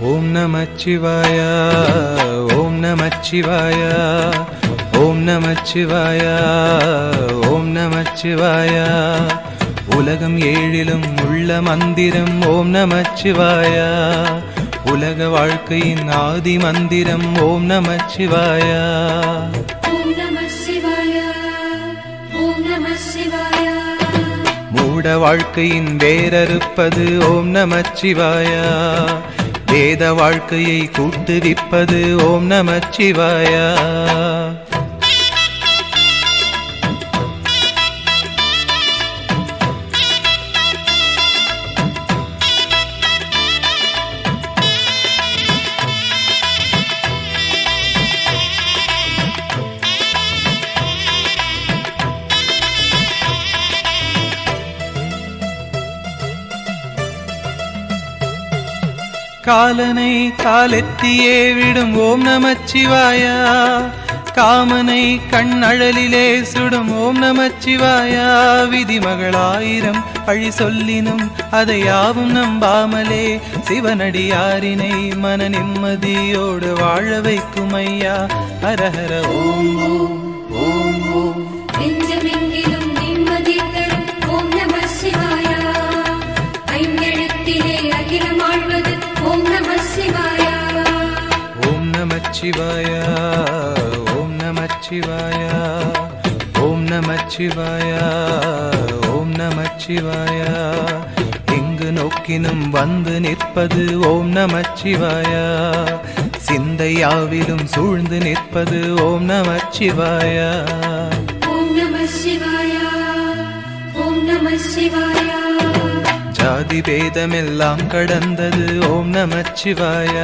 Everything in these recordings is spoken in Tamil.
நமச்சிவாய ஓம் நமச்சிவாய ஓம் நமச்சிவாய ஓம் நமச்சிவாய. உலகம் ஏழிலும் உள்ள மந்திரம் ஓம் நமச்சிவாய. உலக வாழ்க்கையின் ஆதி மந்திரம் ஓம் நமச்சிவாய. ஓம் நம சிவாய ஓம் நம சிவாய மூட வாழ்க்கையின் வேரறுப்பது ஓம் நமச்சிவாய. வேத வாழ்க்கையை கூட்டுவிப்பது ஓம் நமச்சிவாய காலனை காலெத்தியே விடும் ஓம் நமச்சிவாயா காமனை கண்ணழலிலே சுடும் ஓம் நமச்சிவாய விதிமகளாயிரம் பழி சொல்லினும் அதை யாவும் நம்பாமலே சிவனடியாரினை மன நிம்மதியோடு வாழ வைக்கும் ஐயா ஹரஹர ஓம் ஓம். நமச்சிவாய ஓம் நமச்சிவாய ஓம் நமச்சிவாய ஓம் நமச்சிவாய எங்கு நோக்கினும் வந்து நிற்பது ஓம் நமச்சிவாய சிந்தையாவிலும் சூழ்ந்து நிற்பது ஓம் நமச்சிவாய ஓம் நம சிவாய ஓம் நம சிவாய. ஜாதி பேதமெல்லாம் கடந்தது ஓம் நமச்சிவாய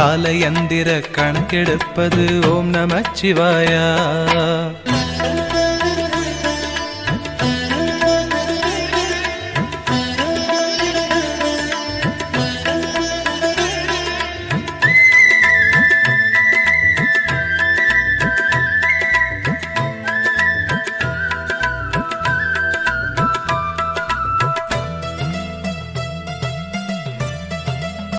கால யந்திர கணக்கெடுப்பது ஓம் நமச்சிவாய.